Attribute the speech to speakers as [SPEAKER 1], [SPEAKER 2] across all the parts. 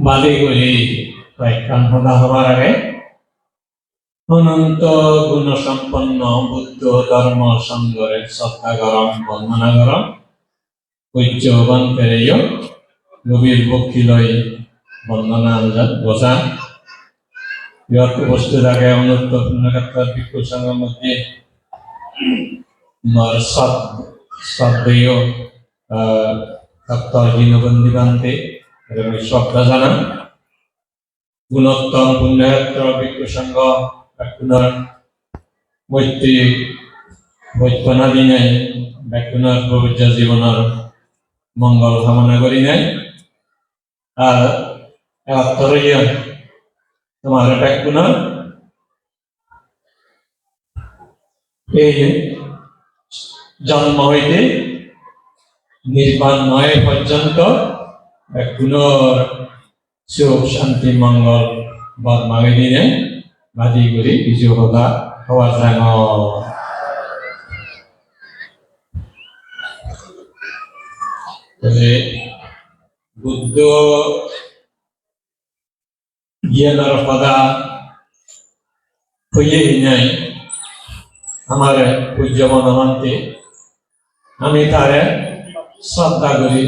[SPEAKER 1] বাদে করি কয়েকখান সদা হবার আগে অনন্ত গুণ সম্পন্ন বুদ্ধ ধর্ম সংগরের শ্রদ্ধা গরম বন্দনা গরম ঐক্যবান পেরেয় গভীর ভক্তি লয় বন্দনা বসা ইয়াত উপস্থিত আগে অনন্ত পুণ্যকাত্তার ভিক্ষু সংঘের মধ্যে শ্রদ্ধেয় সপ্তাহ দীনবন্দী বান্তে এবং শ্রদ্ধা জানান। গুণোত্তম পুণ্যক্ষেত্র ভিক্ষু সংঘ ব্যাকুণৰ মৈত্ৰী বৈপনা দিনাই ব্যাকুণৰ পবিত্ৰ জীৱনৰ মংগল কামনা কৰি নাই। আর একাত্তরীয় তোমার ব্যাকুণৰ এই জন্ম হইতে নির্বাণময় পর্যন্ত শান্তি, মঙ্গল বর্মাগে দিনে বাদি করি, কিছু হতা হওয়া যায় না। তবে বুদ্ধ জ্ঞানৰ সদা হইয়ে নাই আমার পূজ্য মনমন্তে আমি তারে শ্রদ্ধা করি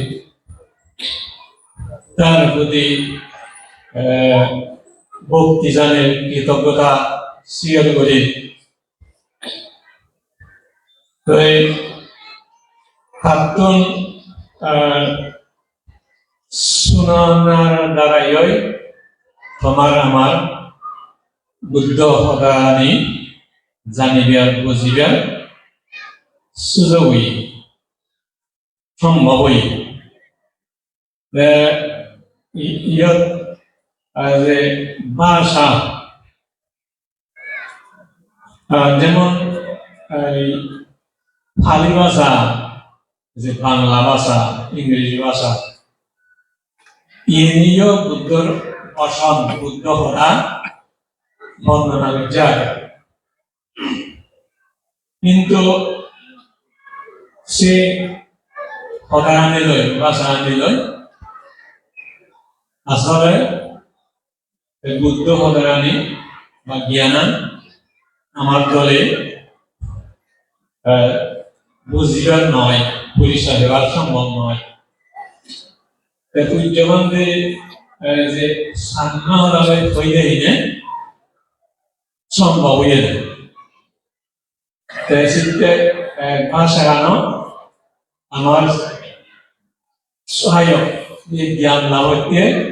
[SPEAKER 1] তার প্রতি ভক্তি জানে কৃতজ্ঞতা স্বীকার করি। তো এই খাতুন শুনানার দ্বারাই তোমার আমার বুদ্ধ সদানি জানিবার বুঝিবার সুযোগই, সম্ভবই। ইয়াত যে যেমন ফালি ভাষা, যে বাংলা ভাষা, ইংরেজি ভাষা। ইনিও বুদ্ধর অসম বুদ্ধ হরা বর্ণনা যায়। কিন্তু সে কথা আনিলৈ ভাষা আনিলৈ আসলে বুদ্ধ হদারানি বা জ্ঞানান আমার দলে বুঝিবার নয় পরিচয় দেওয়ার সম্ভব নয়। পূজ্যমান যে সান্না হলাবে হইলে হিনে সম্ভব হইয়ে যায় তাই সিদ্ধে ভাষা আমার সহায়ক জ্ঞান লাভ হইতে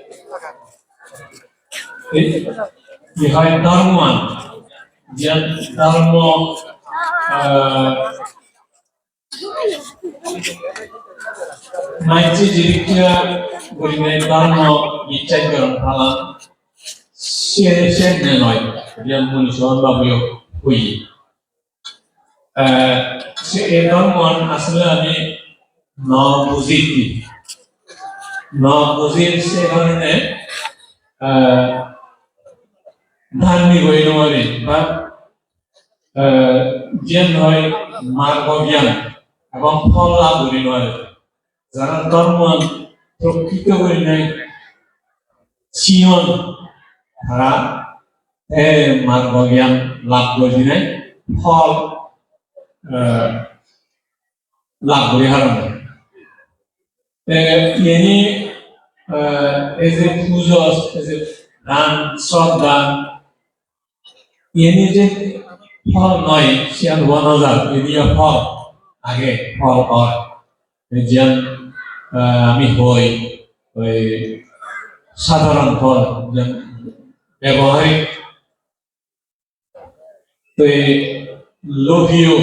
[SPEAKER 1] হয় ধর্মমান যে ধর্ম মাইচি জিরিকিয়া গরিবে ধর্ম করন ফালান সে সে নয় যে মনুষ্য বাবুয় হই সে এই ধর্ম আসলে আমি ন বুঝিতি ন বুঝির সে কারণে আহ, হইল মানে বা আহ, জ্ঞান হয় মার্গ জ্ঞান এবং ফল লাভ করি নয় যারা ধর্ম প্রকৃত করি নাই চিয়ন তারা মার্গ জ্ঞান লাভ করি নাই ফল লাভ করি হারান এই যে পুজো এই যে দান শ্রদ্ধা ইনি যে ফল নয় সিয়ান বনজাত এদিকে ফল আগে, ফল হয়। যেন আমি হই ওই সাধারণ ফল যেন ব্যবহারিক তো লোভীয়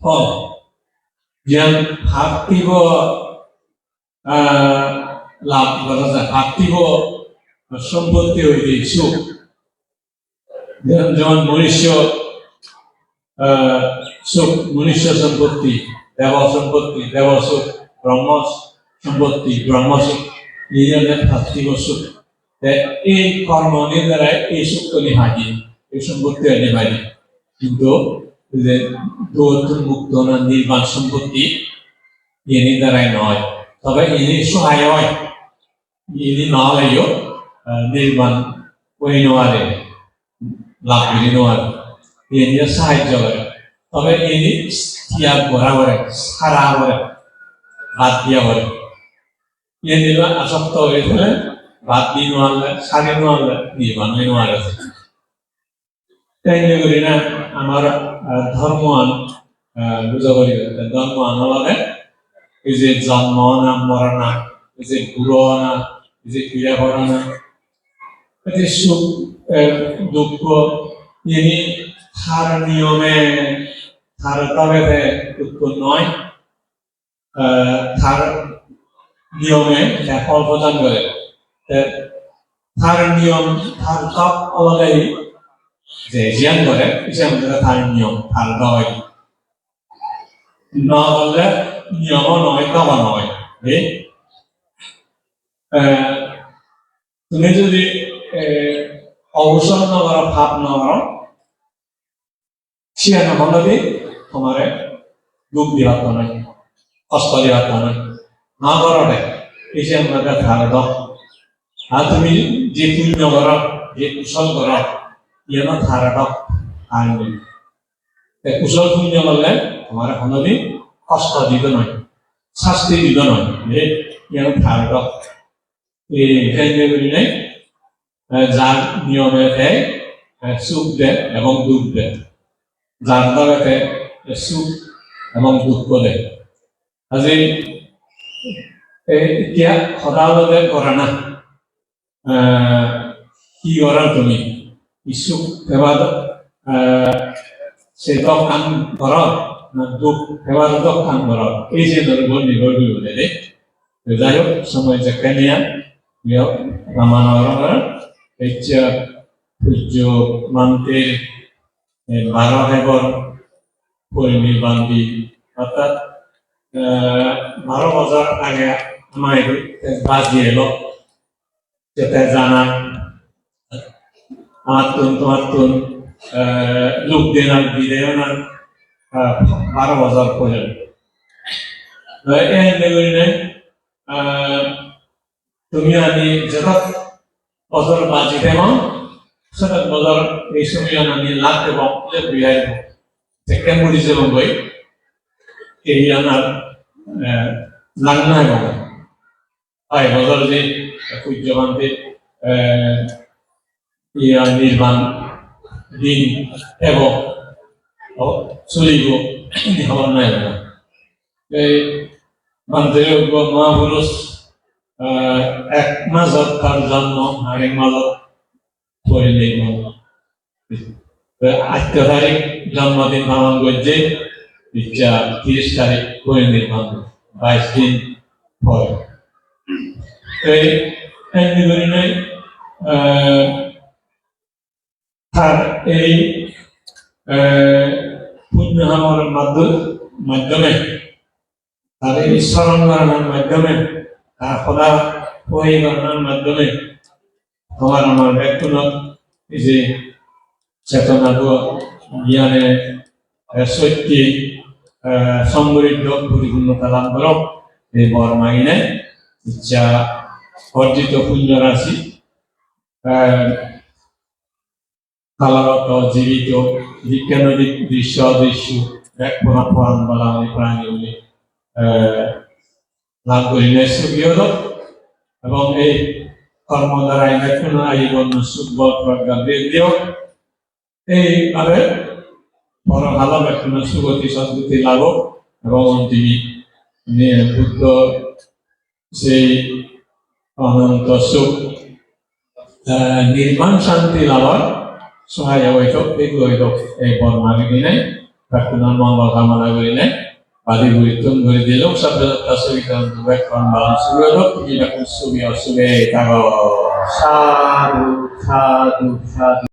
[SPEAKER 1] ফল যেন ভাবতিব লাভ করা যায়। পার্থিব সম্পত্তি হইলে সুখ যেমন মনুষ্য সুখ মনুষ্য সম্পত্তি দেব সম্পত্তি দেব সুখ ব্রহ্ম সম্পত্তি ব্রহ্ম সুখ ধরনের পার্থিব সুখ এই কর্ম দ্বারা এই সুখ তো হাজির এই সম্পত্তি পারি কিন্তু মুক্ত না নির্বাণ সম্পত্তি ইনি দ্বারাই নয় তবে ইনি সহায় হয় ইনি না হলেও নির্মাণ ওই নোয়ারে লাভ করি নোয়ারে ইনি সাহায্য করে তবে ইনি ত্যাগ করা করে সারা করে বাদ দিয়া করে ইনি আসক্ত হয়ে গেলে বাদ দিয়ে নোয়ালে সারি নোয়ালে নির্মাণ হয়ে নোয়ারে তাই করি না আমার ধর্ম আন বুঝা করি ধর্ম আনবারে এই যে জন্ম না মরা না এই যে বুড়ো না, এই যে ক্রিয়া করা না যে সুখ দুঃখ ইনি তার নিয়মে তার তবে উৎপন্ন নয় তার নিয়মে ফল প্রদান করে তার নিয়ম তার সব অলগাই যে জ্ঞান করে সে আমাদের তার নিয়ম তার নয় নহলে নিয়ম নয় কামা নয় তুমি যদি না করো ভাব না করো সে নহলে তোমার দুঃখ দিবার নয় কষ্ট দিবার নয় না করো এই যে আমাদের ধারণ আর তুমি যে পুণ্য করো যে কুশল করো ইয়ে ধারণ আনবে তে কুশল পুণ্য করলে তোমার কোনোদিন কষ্ট দিতে নয়, শাস্তি দিতে নয়। যে ইয়ার ধারক এই নাই যার নিয়মে দেয় সুখ দেয় এবং দুঃখ দেয় যার দ্বারাতে সুখ এবং দুঃখ দেয় আজি এতিয়া সদালতে কৰা না। কি কৰা তুমি? ইচ্ছুক আহ, সেদক কাম কৰ দুখ সেৱাদক কাম কৰ? এই যে ধৰ্ম নিৰ্ভৰ কৰিব দেই। যাই হোক সময় জাকানিয়া বিয়া রামানগর হচ্ছে পূজ্য মান্তে হেবর পরিনির্বাণ দি অর্থাৎ আহ, বারো বছর আগে আমার বাজি এলো যেটা জানা আমার তুন তোমার তুন লোক দিন আর বিদেয় না বারো বছর পর্যন্ত তুমি আমি যেটা বছর বাজি দেব সেটা বছর এই সময় আমি লাভ দেব বিহাই সেকেন্ড বুঝিছে বই এই আনার লাগনা এবং হয় বছর যে সূর্যকান্তে ইয়া নির্মাণ দিন এবং চলিব হবার নাই মন্দিরের মহাপুরুষ এক মাজত তার জন্ম আর এক মাজত পরিনির্মাণ আজকে তারিখ জন্মদিন পালন করছে ইচ্ছা তিরিশ তারিখ পরিনির্মাণ বাইশ দিন পরে। এমনি করে আহ, তার এই পুণ্য আমার মাধ্যমে তার এই স্মরণ মাধ্যমে তার সদা পরিকরণের মাধ্যমে আমার আমার ব্যক্তিগত যে চেতনা জ্ঞানে আহ, সমৃদ্ধ পরিপূর্ণতা লাভ করো। এই বর মাগিনে ইচ্ছা অর্জিত পুণ্য রাশি আহ, কালারত জীবিত বিজ্ঞানবিক দৃশ্য দৃশ্য এক পুরা পুরাণ বলা প্রাণীগুলি আহ, লাভ করিলে সুবিয়ত এবং এই কর্ম দ্বারা ইলেকট্রন আজীবন সুখ, বল, প্রজ্ঞা বৃদ্ধিও এইভাবে বড় ভালো ব্যক্তির সুগতি, সদ্গতি লাভ এবং অন্তিমী বুদ্ধ সেই অনন্ত সুখ নির্মাণ শান্তি লাভৰ সহায় হইতো এগুলো হইতো এই বর্মাকে দিনে প্রার্থনার মঙ্গল কামনা করি নাই Padi buitun guri dilung sabda tasuitan tuwek kondang suwelok tidak kusubi asubi tago.
[SPEAKER 2] সাধু সাধু সাধু